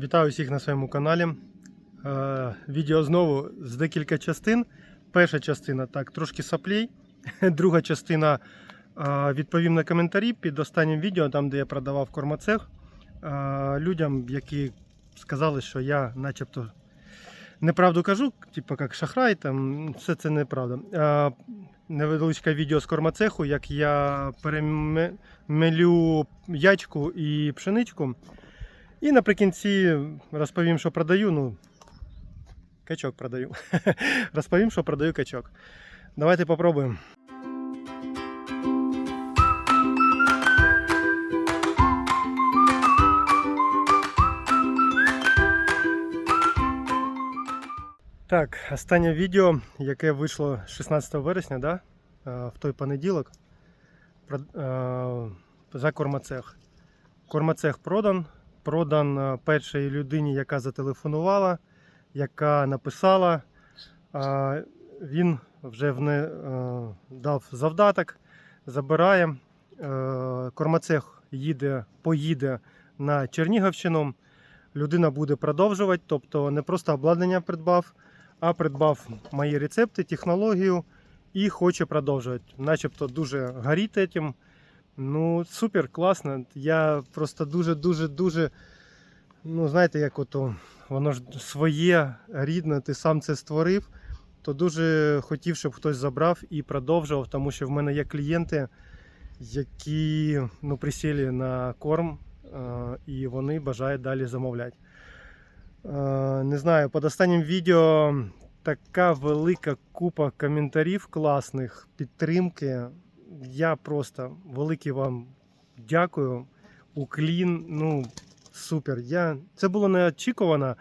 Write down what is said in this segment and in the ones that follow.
Вітаю всіх на своєму каналі. Е, Відео знову з декілька частин. Перша частина так, трошки саплей. Друга частина е, відповім на коментарі під останнім відео, там де я продавав кормоцех. е, Людям, які сказали, що я начебто неправду кажу, типу як шахрай, там все це неправда. Невеличке відео з кормоцеху, як я перемелю ячку і пшеничку. І наприкінці розповім, що продаю. Ну, качок продаю. розповім, що продаю качок. Давайте попробуємо. Так, останнє відео, яке вийшло 16 вересня, да? е, в той понеділок. Е, За кормоцех. Кормоцех продан. Продан е, першій людині, яка зателефонувала, яка написала. Він вже вне, е, дав завдаток, забирає. Е, Кормоцех їде, поїде на Чернігівщину. Людина буде продовжувати, тобто не просто обладнання придбав, а придбав мої рецепти, технологію і хоче продовжувати. Начебто дуже горить цим. Ну, супер, класно. Я просто дуже-дуже дуже. Ну, знаєте, як ото воно ж своє рідне, ти сам це створив, то дуже хотів, щоб хтось забрав і продовжував, тому що в мене є клієнти, які ну, присіли на корм е, і вони бажають далі замовляти. Е, Не знаю, під останнім відео така велика купа коментарів класних, підтримки. Я просто великий вам дякую. Уклін, ну супер. Я... Це було неочікувано.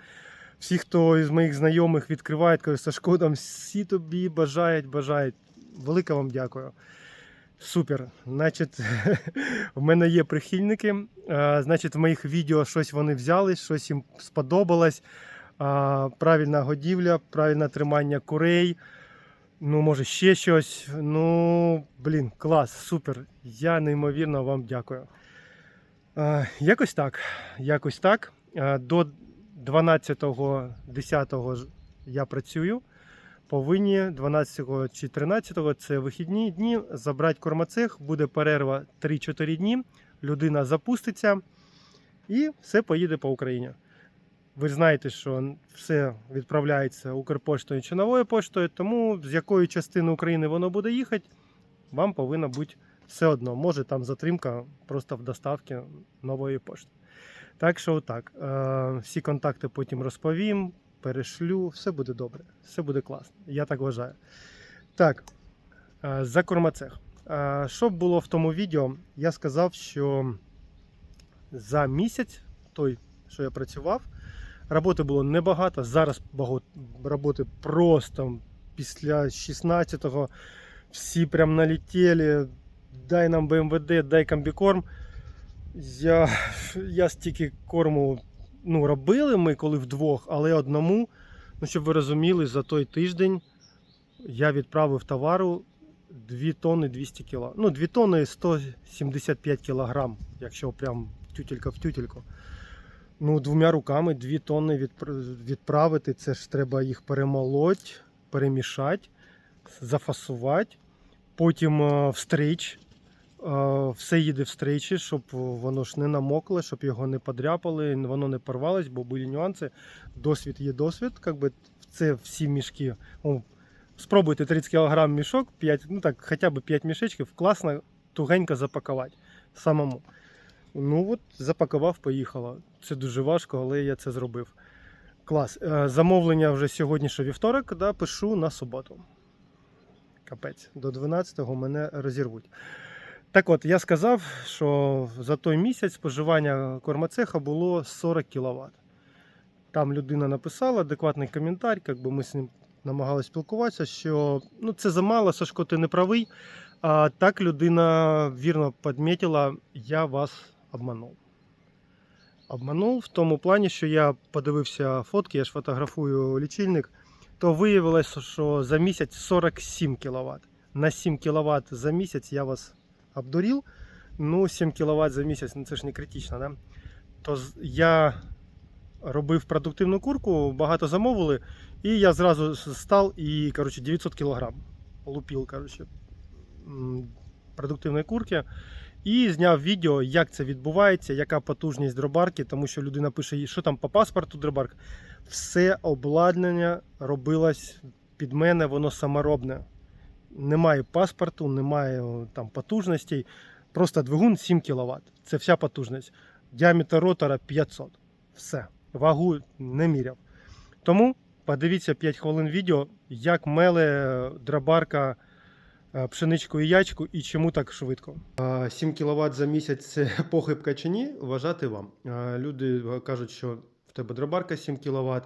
Всі, хто із моїх знайомих відкривають, кажуть, Сашко, там всі тобі бажають, бажають. Велике вам дякую. Супер. Значить, в мене є прихильники. Значить, в моїх відео щось вони взяли, щось їм сподобалось. Правильна годівля, правильне тримання курей. Ну, може, ще щось. Ну, блін, клас, супер. Я неймовірно вам дякую. Е, Якось так. Якось так. Е, До 12.10 ж я працюю. Повинні 12 чи 13 це вихідні дні. Забрати кормоцех, буде перерва 3-4 дні. Людина запуститься і все поїде по Україні. Ви знаєте, що все відправляється Укрпоштою чи новою поштою, тому з якої частини України воно буде їхати, вам повинно бути все одно. Може там затримка просто в доставці нової пошти. Так що так. Е, всі контакти потім розповім, перешлю, все буде добре, все буде класно. Я так вважаю. Так, е, за кормоцех. Е, що було в тому відео? Я сказав, що за місяць, той, що я працював, роботи було небагато. Зараз роботи просто після 16-го всі прям налетіли. Дай нам БМВД, дай комбікорм. Я, я стільки корму ну, робили ми коли вдвох, але одному, ну, щоб ви розуміли, за той тиждень я відправив товару 2 тонни 200 кг. Ну, 2 тонни 175 кг, якщо прям тютелька в тютельку. Ну, двома руками 2 тонни відпр- відправити. Це ж треба їх перемолоти, перемішати, зафасувати, потім е, встрич. Е, Все їде встречі, щоб воно ж не намокло, щоб його не подряпали, воно не порвалось, бо були нюанси. Досвід є досвід. Как би це всі мішки. О, спробуйте 30 кг мішок, 5, ну так, хоча б 5 мішечків, класно, тугенько запакувати самому. Ну от, запакував, поїхало. Це дуже важко, але я це зробив. Клас. Е, Замовлення вже сьогодні, що вівторок, да, пишу на суботу. Капець, до 12-го мене розірвуть. Так от, я сказав, що за той місяць споживання кормоцеха було 40 кВт. Там людина написала адекватний коментар, як би ми з ним намагалися спілкуватися, що ну, це замало, Сашко, ти не правий. А так людина вірно підмітила, я вас обманув. Обманув в тому плані, що я подивився фотки, я ж фотографую лічильник, то виявилося, що за місяць 47 кВт. На 7 кВт за місяць я вас обдурил. Ну, 7 кВт за місяць, ну це ж не критично, да? То я робив продуктивну курку, багато замовили, і я зразу став і коротше, 900 кг лупив коротше, продуктивної курки. І зняв відео, як це відбувається, яка потужність дробарки, тому що людина пише, що там по паспорту дробарка. Все обладнання робилось під мене, воно саморобне. Немає паспорту, немає там потужностей. Просто двигун 7 кВт. Це вся потужність. Діаметр ротора 500. Все. Вагу не міряв. Тому подивіться 5 хвилин відео, як меле дробарка пшеничку і ячку і чому так швидко. 7 кВт за місяць це похибка чи ні, вважати вам. Е, Люди кажуть, що в тебе дробарка 7 кВт,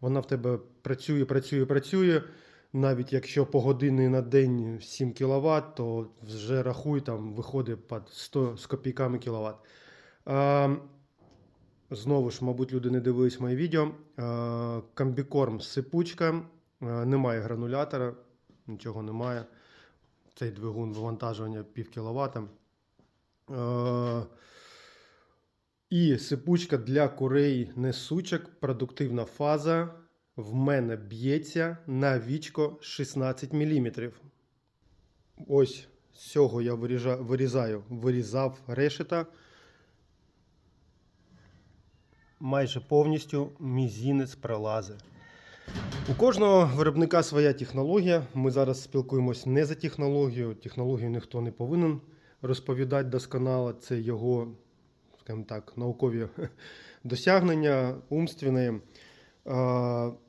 вона в тебе працює, працює, працює. Навіть якщо по години на день 7 кВт, то вже рахуй, там виходить під 100 з копійками кВт. Е, Знову ж, мабуть, люди не дивились моє відео. Е, Комбікорм сипучка, е, немає гранулятора, нічого немає. Цей двигун вивантажування пів кіловата. Е, І сипучка для курей несучок, продуктивна фаза. В мене б'ється на вічко 16 мм. Ось з цього я вирізаю, вирізав решета. Майже повністю мізінець пролазить. У кожного виробника своя технологія. Ми зараз спілкуємось не за технологію. Технологію ніхто не повинен розповідати досконало. Це його, скажімо так, наукові досягнення, умственні.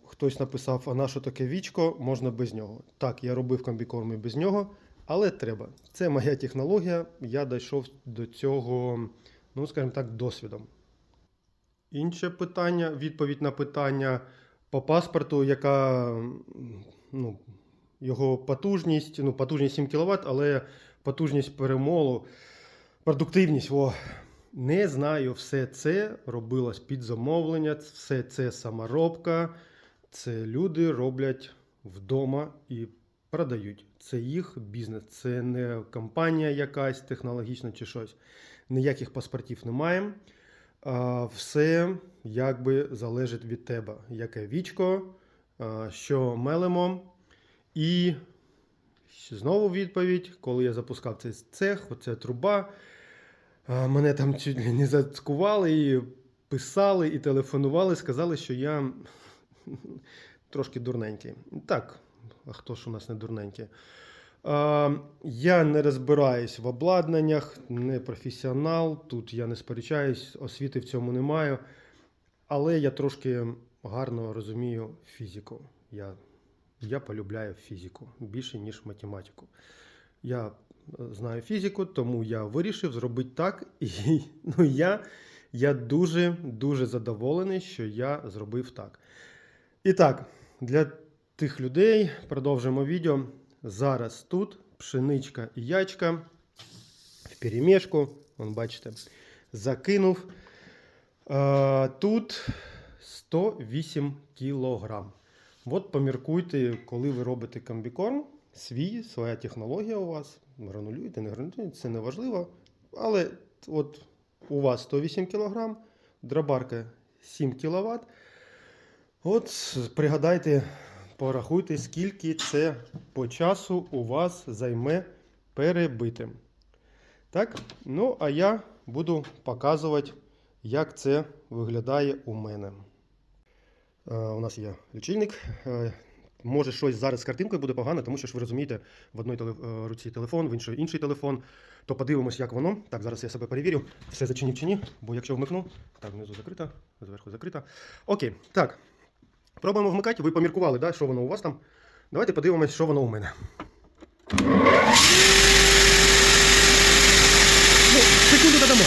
Хтось написав, а на що таке вічко, можна без нього. Так, я робив комбікорми без нього, але треба. Це моя технологія. Я дійшов до цього, ну, скажімо так, досвідом. Інше питання, відповідь на питання по паспорту, яка ну, його потужність, ну, потужність 7 кВт, але потужність перемолу, продуктивність. О, не знаю, все це робилось під замовлення, все це саморобка. Це люди роблять вдома і продають. Це їх бізнес, це не компанія якась технологічна чи щось. Ніяких паспортів немає. Все якби залежить від тебе. Яке вічко, що мелимо. І знову відповідь, коли я запускав цей цех, оця труба. Мене там чуть не зацькували, і писали, і телефонували, сказали, що я трошки дурненький. Так, а хто ж у нас не дурненький? Я не розбираюсь в обладнаннях, не професіонал. Тут я не сперечаюсь, освіти в цьому не маю. Але я трошки гарно розумію фізику. Я, я полюбляю фізику більше, ніж математику. Я е, знаю фізику, тому я вирішив зробити так. І ну, я, я дуже дуже задоволений, що я зробив так. І так, для тих людей продовжимо відео. Зараз тут пшеничка і ячка в перемішку. Вон, бачите, закинув. Тут 108 кілограм. От поміркуйте, коли ви робите комбікорм, свій, своя технологія у вас. Гранулюєте, не гранулюєте, це не важливо. Але от у вас 108 кг, дробарка 7 кВт. От пригадайте, порахуйте, скільки це по часу у вас займе перебити. Так, ну а я буду показувати, як це виглядає у мене. Е, у нас є лічильник. Е, може, щось зараз з картинкою буде погано, тому що ж ви розумієте, в одній теле- е, руці телефон, в іншій інший телефон. То подивимось, як воно. Так, зараз я себе перевірю, все зачинив чи ні, бо якщо вмикну, так, внизу закрита, зверху закрита. Окей, так. Пробуємо вмикати. Ви поміркували, да, що воно у вас там. Давайте подивимось, що воно у мене. Ну, секунду додамо.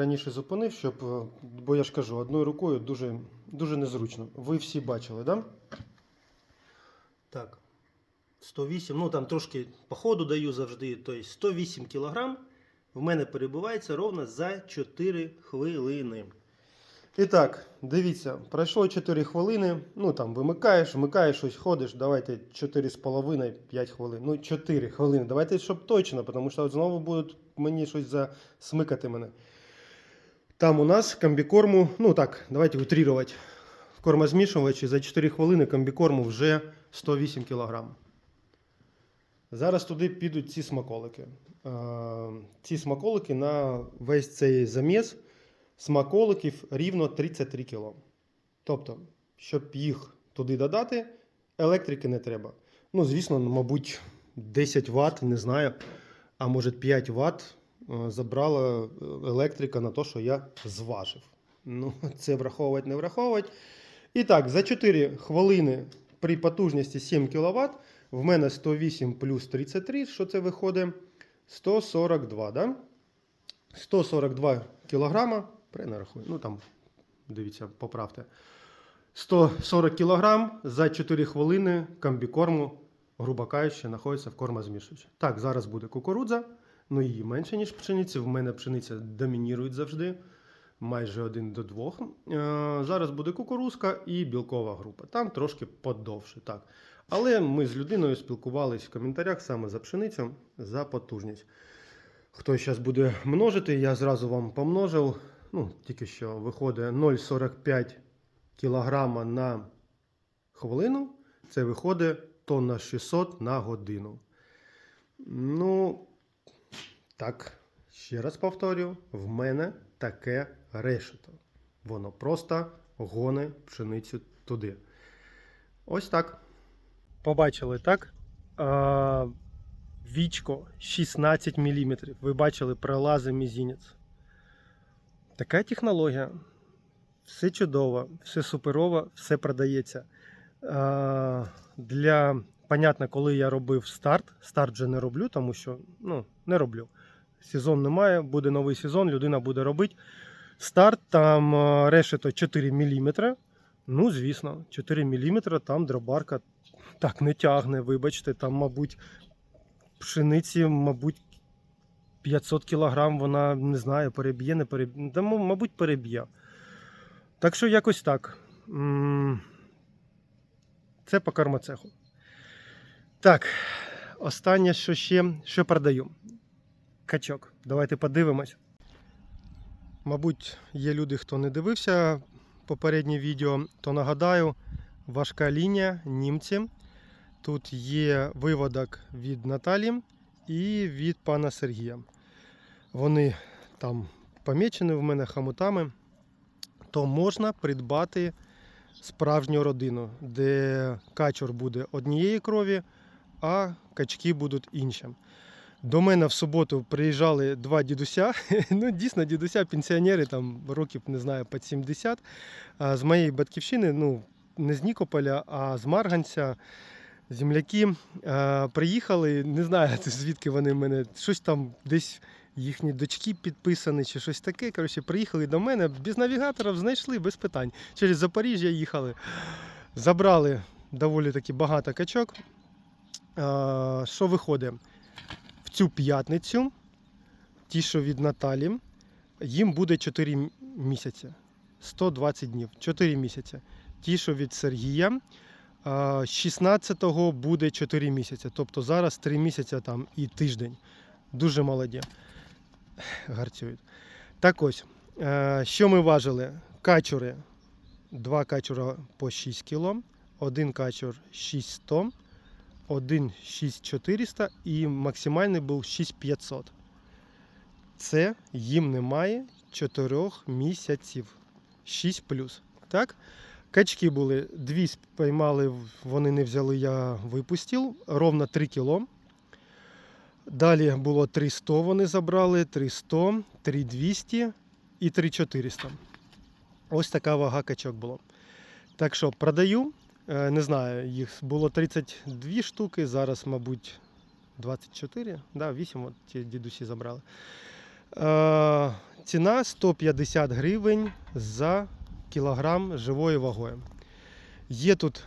Раніше зупинив, щоб, е, бо я ж кажу, одною рукою дуже, дуже незручно. Ви всі бачили? Да? Так. 108, ну там трошки по ходу даю завжди, тобто 108 кг в мене перебувається ровно за 4 хвилини. І так, дивіться, пройшло 4 хвилини. Ну там вимикаєш, вмикаєш щось, ходиш. Давайте 4,5-5 хвилин. Ну, 4 хвилини. Давайте, щоб точно, тому що от знову будуть мені щось засмикати мене. Там у нас комбікорму, ну так, давайте утрірувати. Кормозмішувачі за 4 хвилини комбікорму вже 108 кг. Зараз туди підуть ці смаколики. Ці смаколики на весь цей заміс смаколиків рівно 33 кг. Тобто, щоб їх туди додати, електрики не треба. Ну, звісно, мабуть, 10 Вт, не знаю, а може 5 Вт забрала е, електрика на те, що я зважив. Ну, це враховувати, не враховувати. І так, за 4 хвилини при потужності 7 кВт в мене 108 плюс 33, що це виходить? 142, да? 142 кілограма. Правильно? Ну там, дивіться, поправте. 140 кг за 4 хвилини комбікорму, грубо кажучи, знаходиться в кормозмішувачі. Так, зараз буде кукурудза, ну її менше, ніж пшениці. В мене пшениця домінірує завжди. Майже один до двох. Е, Зараз буде кукурузка і білкова група. Там трошки подовше. так. Але ми з людиною спілкувалися в коментарях саме за пшеницю, за потужність. Хто зараз буде множити, я зразу вам помножив. Ну, тільки що виходить 0,45 кг на хвилину. Це виходить тонна 600 на годину. Ну, так, ще раз повторю, в мене таке решето. Воно просто гоне пшеницю туди. Ось так. Побачили, так? А, вічко 16 мм. Ви бачили пролази мізінець. Така технологія. Все чудово, все суперово, все продається. А, для, понятно, коли я робив старт, старт вже не роблю, тому що ну, не роблю. Сезон немає, буде новий сезон, людина буде робити. Старт там е, решето 4 мм. Ну, звісно, 4 мм там дробарка так не тягне, вибачте, там, мабуть, пшениці, мабуть, 500 кг вона не знаю, переб'є, не переб'є. Та, мабуть, переб'є. Так що якось так. Це по кармацеху. Так, останнє, що ще що продаю. Качок. Давайте подивимось. Мабуть, є люди, хто не дивився попереднє відео, то нагадаю, важка лінія німці. Тут є виводок від Наталі і від пана Сергія. Вони там помічені в мене хамутами, то можна придбати справжню родину, де качур буде однієї крові, а качки будуть інші. До мене в суботу приїжджали два дідуся. Ну, дійсно, дідуся, пенсіонери, там років, не знаю, під 70. А з моєї батьківщини, ну, не з Нікополя, а з Марганця. Земляки приїхали, не знаю звідки вони в мене, щось там десь їхні дочки підписані чи щось таке. Коротше, приїхали до мене без навігатора, знайшли без питань. Через Запоріжжя їхали. Забрали доволі таки багато качок. Що виходить? цю п'ятницю, ті, що від Наталі, їм буде 4 місяці. 120 днів, 4 місяці. Ті, що від Сергія, 16-го буде 4 місяці. Тобто зараз 3 місяці там і тиждень. Дуже молоді. Гарцюють. Так ось, е, що ми важили? Качури. Два качура по 6 кг, один качур 6 кг. 1,6400 і максимальний був 6500. Це їм немає 4 місяців. 6 плюс. Так? Качки були, дві спіймали, вони не взяли, я випустив, ровно 3 кіло. Далі було 300, вони забрали, 300, 3200 і 3400. Ось така вага качок була. Так що продаю не знаю, їх було 32 штуки, зараз, мабуть, 24, да, 8 от ті дідусі забрали. Е, ціна 150 гривень за кілограм живою вагою. Є тут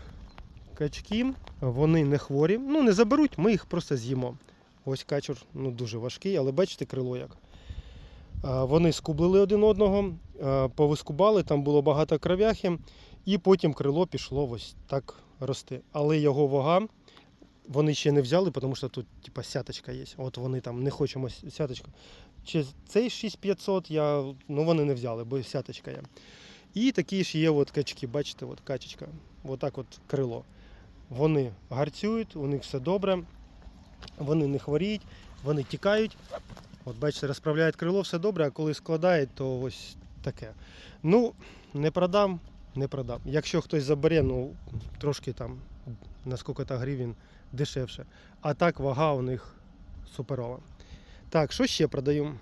качки, вони не хворі. Ну, не заберуть, ми їх просто з'їмо. Ось качур ну, дуже важкий, але бачите крило як. А, Вони скублили один одного, повискубали, там було багато кров'яхи, і потім крило пішло ось так рости. Але його вага вони ще не взяли, тому що тут типа сяточка є. От вони там не хочемо сяточку. Чи цей 6500 я, ну вони не взяли, бо сяточка є. І такі ж є от качки, бачите, от качечка, отак от крило. Вони гарцюють, у них все добре, вони не хворіють, вони тікають. От бачите, розправляють крило, все добре, а коли складають, то ось таке. Ну, не продам, не продам. Якщо хтось забере, ну трошки там на скільки-то гривень дешевше. А так вага у них суперова. Так, що ще продаю?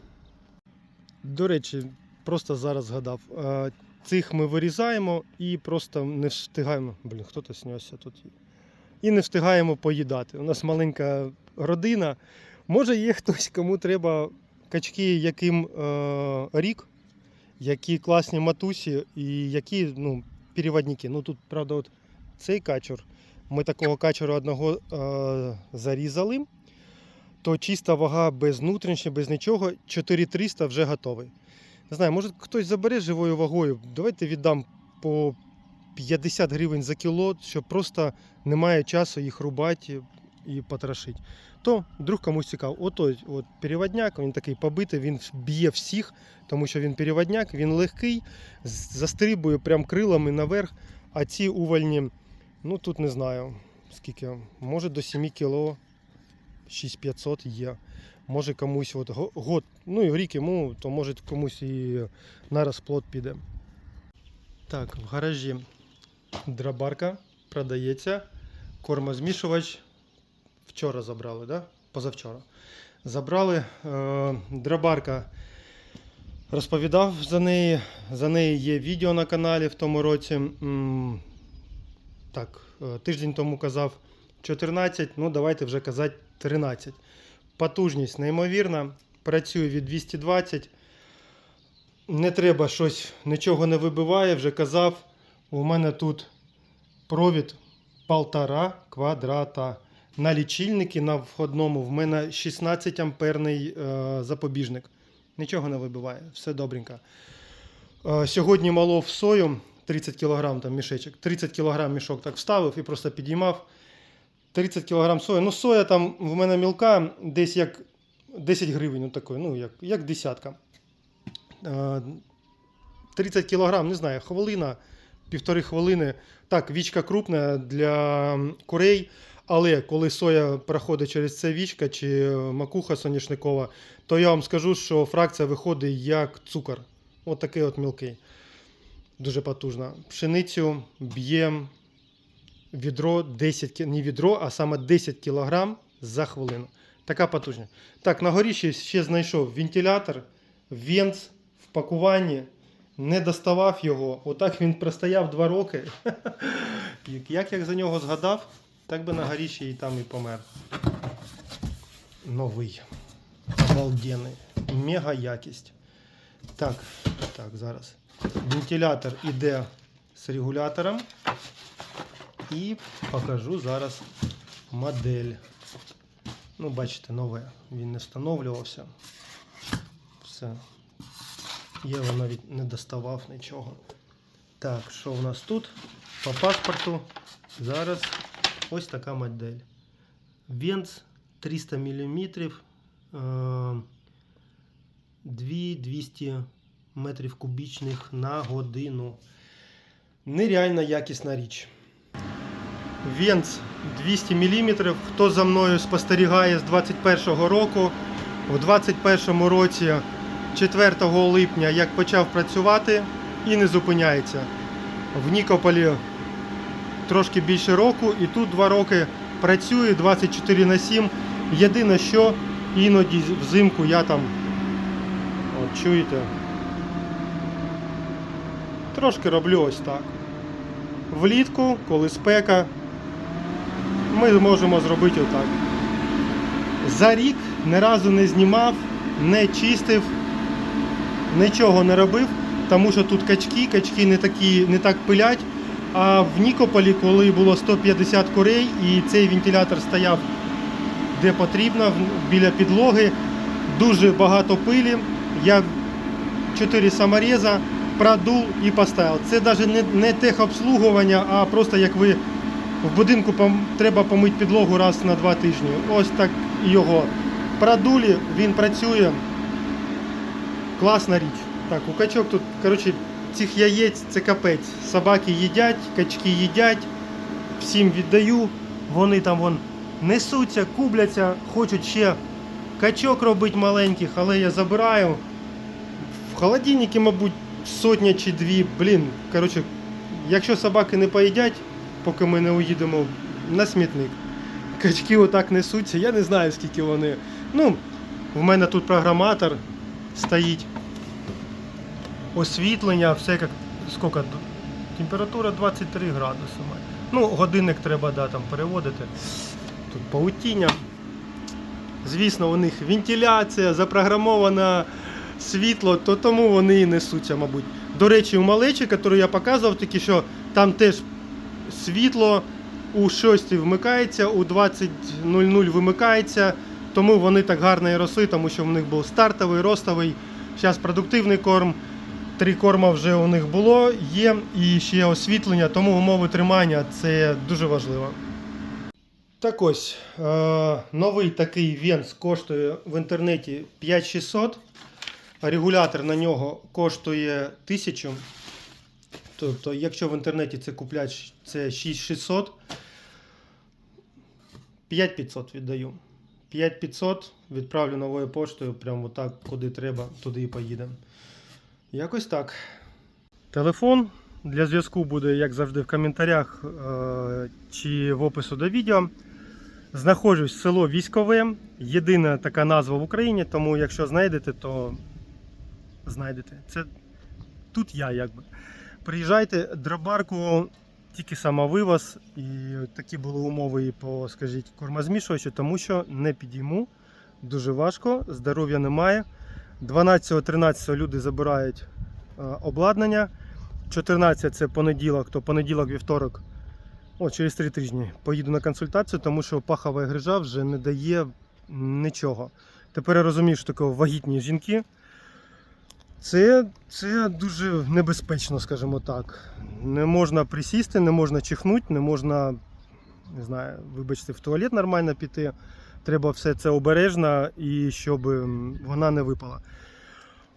До речі, просто зараз згадав. Цих ми вирізаємо і просто не встигаємо. Блін, хто то снявся тут. І не встигаємо поїдати. У нас маленька родина. Може, є хтось, кому треба качки, яким е, рік, які класні матусі і які ну, переводники. Ну тут, правда, от цей качур. Ми такого качура одного е, зарізали, то чиста вага без внутрішнього, без нічого, 4300 вже готовий. Не знаю, може хтось забере живою вагою. Давайте віддам по 50 гривень за кіло, що просто немає часу їх рубати і потрошити. То вдруг комусь цікаво. Отой от переводняк, він такий побитий, він б'є всіх, тому що він переводняк, він легкий, застрибує прям крилами наверх, а ці увальні, ну тут не знаю скільки, може до 7 кіло 6500 є. Може комусь от год, ну і рік йому, то може комусь і на розплод піде. Так, в гаражі драбарка продається. Кормозмішувач вчора забрали, да? Позавчора. Забрали. Е, драбарка розповідав за неї. За неї є відео на каналі в тому році. Так, е, тиждень тому казав 14, ну давайте вже казати 13. Потужність неймовірна. Працює від 220. Не треба щось, нічого не вибиває, вже казав. У мене тут провід полтора квадрата. На лічильники на входному в мене 16 амперний е, запобіжник. Нічого не вибиває, все добренько. Е, сьогодні малов сою 30 кг там мішечок. 30 кг мішок так вставив і просто підіймав. 30 кг сої. Ну, соя там в мене мілка, десь як 10 гривень, такої, ну, як, як десятка. Е, 30 кг, не знаю, хвилина, півтори хвилини. Так, вічка крупна для курей, але коли соя проходить через це вічка чи макуха соняшникова, то я вам скажу, що фракція виходить як цукор. От такий от мілкий. Дуже потужна. Пшеницю б'є відро 10 кі- не відро, а саме 10 кг за хвилину. Така потужна. Так, на горі ще, знайшов вентилятор, венц в пакуванні. Не доставав його. Отак він простояв 2 роки. Як я за нього згадав, так би на горі ще і там і помер. Новий. Обалденний. Мега якість. Так, так, зараз. Вентилятор іде з регулятором. І покажу зараз модель. Ну, бачите, нове. Він не встановлювався. Все. Я навіть не доставав нічого. Так, що в нас тут? По паспорту зараз ось така модель. Венц 300 мм. 200 метрів кубічних на годину. Нереально якісна річ. Венц 200 мм. Хто за мною спостерігає з 21-го року, у 21-му році, 4 липня, як почав працювати і не зупиняється. В Нікополі трошки більше року, і тут 2 роки працюю 24 на 7. Єдине, що іноді взимку я там, от чуєте, трошки роблю ось так. Влітку, коли спека, ми можемо зробити отак. За рік ні разу не знімав, не чистив. нічого не робив, тому що тут качки, качки не, такі, не так пилять. А в Нікополі, коли було 150 курей, і цей вентилятор стояв де потрібно, біля підлоги, дуже багато пилі. Я 4 самореза продув і поставив. Це навіть не, техобслуговування, а просто як ви в будинку треба помити підлогу раз на два тижні. Ось так його продулі, він працює. Класна річ. Так, у качок тут, коротше, цих яєць це капець. Собаки їдять, качки їдять, всім віддаю. Вони там вон несуться, кубляться, хочуть ще качок робити маленьких, але я забираю. В холодильнику, мабуть, сотня чи дві. Блін, коротше, якщо собаки не поїдять, поки ми не уїдемо на смітник. Качки отак несуться, я не знаю, скільки вони. Ну, в мене тут програматор стоїть. Освітлення, все як. Скільки? Температура 23 градуси. має. Ну, годинник треба да, там, переводити. Тут паутіння. Звісно, у них вентиляція, запрограмоване світло, то тому вони і несуться, мабуть. До речі, у малечі, яку я показував, тільки що там теж світло у 6 вмикається, у 20.00 вимикається, тому вони так гарно і росли, тому що в них був стартовий, ростовий, зараз продуктивний корм. Три корма вже у них було, є і ще освітлення, тому умови тримання це дуже важливо. Так ось, е, новий такий венс коштує в інтернеті 5600, регулятор на нього коштує 1000. Тобто, якщо в інтернеті це куплять, це 6600. 5500 віддаю. 5500 відправлю новою поштою, прямо так, куди треба, туди і поїде. Якось так. Телефон для зв'язку буде, як завжди, в коментарях е, чи в опису до відео. Знаходжусь в село Військове. Єдина така назва в Україні, тому якщо знайдете, то знайдете. Це тут я якби. Приїжджайте, дробарку тільки самовивоз, і такі були умови і по, скажіть, кормозмішувачу, тому що не підійму. Дуже важко, здоров'я немає. 12-13 люди забирають е, обладнання. 14 це понеділок, то понеділок, вівторок, о, через 3 тижні поїду на консультацію, тому що пахова грижа вже не дає нічого. Тепер я розумію, що таке вагітні жінки. Це, це дуже небезпечно, скажімо так. Не можна присісти, не можна чихнути, не можна, не знаю, вибачте, в туалет нормально піти. Треба все це обережно і щоб вона не випала.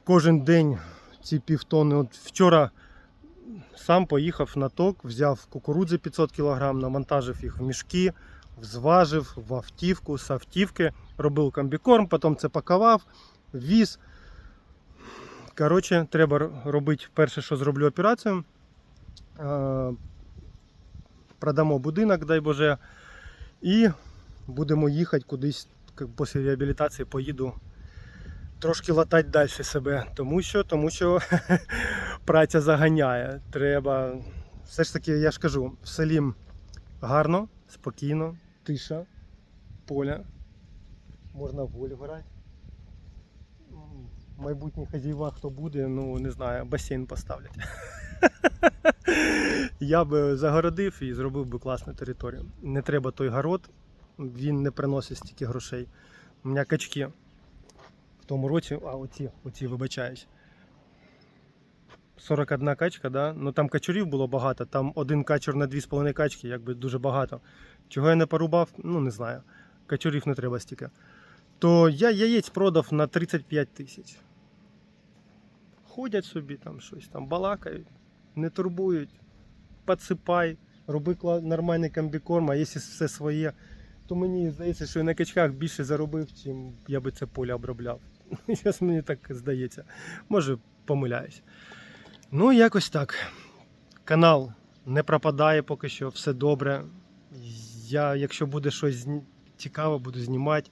Кожен день ці півтони. От вчора сам поїхав на ток, взяв кукурудзи 500 кг, навантажив їх в мішки, зважив в автівку, з автівки, робив комбікорм, потім це пакував, віз. Коротше, треба робити перше, що зроблю операцію. Продамо будинок, дай Боже, і будемо їхати кудись після реабілітації поїду трошки латати далі себе. Тому що, тому що праця заганяє. Треба. Все ж таки, я ж кажу, в селі гарно, спокійно, тиша, поля. Можна в волю грати. М, Майбутні хазяїва, хто буде, ну не знаю, басейн поставлять. Я би загородив і зробив би класну територію. Не треба той город, він не приносить стільки грошей. У мене качки в тому році, а оці, оці вибачаюсь. 41 качка, да? ну там качурів було багато, там один качур на 2,5 качки, якби дуже багато. Чого я не порубав, ну не знаю. Качурів не треба стільки. То я яєць продав на 35 тисяч. Ходять собі там щось там балакають, не турбують, підсипай, роби нормальний комбікорм, а якщо все своє, то мені здається, що я на качках більше заробив, чим я би це поле обробляв. Зараз мені так здається. Може, помиляюсь. Ну, якось так. Канал не пропадає поки що, все добре. Я, якщо буде щось цікаве, буду знімати.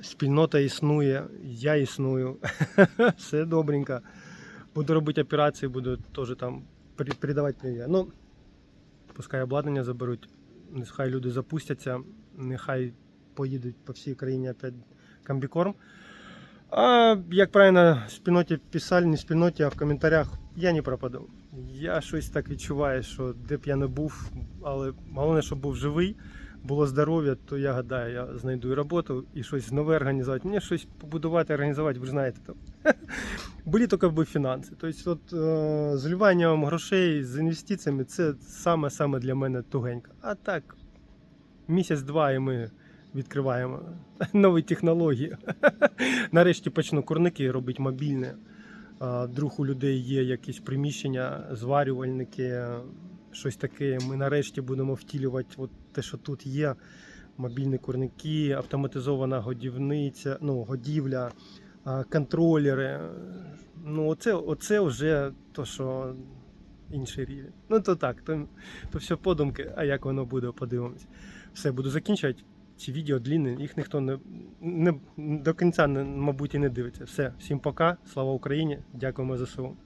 Спільнота існує, я існую. Все добренько. Буду робити операції, буду теж там передавати. Ну, пускай обладнання заберуть, нехай люди запустяться, нехай поїдуть по всій країні опять комбікорм. А як правильно в спільноті писали, не в спільноті, а в коментарях, я не пропаду. Я щось так відчуваю, що де б я не був, але головне, щоб був живий, було здоров'я, то я гадаю, я знайду і роботу, і щось нове організувати. Мені щось побудувати, організувати, ви ж знаєте, там. були тільки б фінанси. Тобто, от, е, зливанням грошей з інвестиціями це саме-саме для мене тугенько. А так, місяць-два і ми відкриваємо нові технології. Нарешті почну курники робити мобільне. Друг у людей є якісь приміщення, зварювальники, щось таке. Ми нарешті будемо втілювати от те, що тут є. Мобільні курники, автоматизована годівниця, ну, годівля, контролери. Ну, оце, оце вже то, що інший рівень. Ну, то так, то, то все подумки, а як воно буде, подивимось. Все, буду закінчувати. Ці відео длінні, їх ніхто не, не до кінця, не, мабуть, і не дивиться. Все, всім пока, слава Україні, дякуємо за ЗСУ.